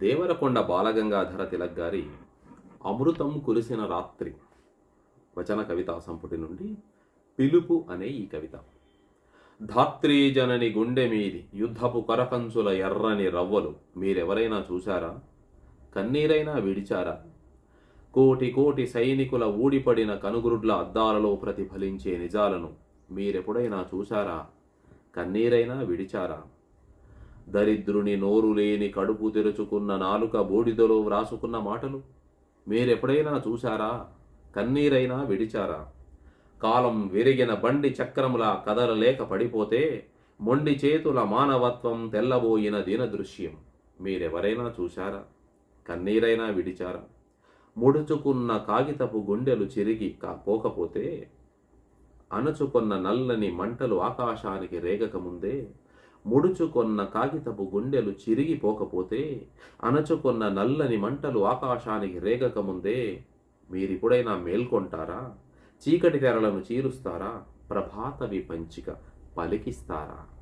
దేవరకొండ బాలగంగాధర తిలక్ గారి అమృతం కురిసిన రాత్రి వచన కవితా సంపుటి నుండి పిలుపు అనే ఈ కవిత. ధాత్రీ జనని గుండె మీది యుద్ధపు కరకంచుల ఎర్రని రవ్వలు మీరెవరైనా చూశారా? కన్నీరైనా విడిచారా? కోటి కోటి సైనికుల ఊడిపడిన కనుగురుడ్ల అద్దాలలో ప్రతిఫలించే నిజాలను మీరెప్పుడైనా చూశారా? కన్నీరైనా విడిచారా? దరిద్రుని నోరు లేని కడుపు తెరుచుకున్న నాలుక బూడిదలో వ్రాసుకున్న మాటలు మీరెప్పుడైనా చూశారా? కన్నీరైనా విడిచారా? కాలం విరిగిన బండి చక్రములా కదలలేక పడిపోతే మొండి చేతుల మానవత్వం తెల్లబోయిన దిన దృశ్యం మీరెవరైనా చూశారా? కన్నీరైనా విడిచారా? ముడుచుకున్న కాగితపు గుండెలు చిరిగి కాపోకపోతే అణచుకున్న నల్లని మంటలు ఆకాశానికి రేగకముందే ముడుచుకొన్న కాగితపు గుండెలు చిరిగిపోకపోతే అణచుకొన్న నల్లని మంటలు ఆకాశానికి రేగకముందే మీరిప్పుడైనా మేల్కొంటారా? చీకటి తెరలను చీరుస్తారా? ప్రభాతవి పంచిక పలికిస్తారా?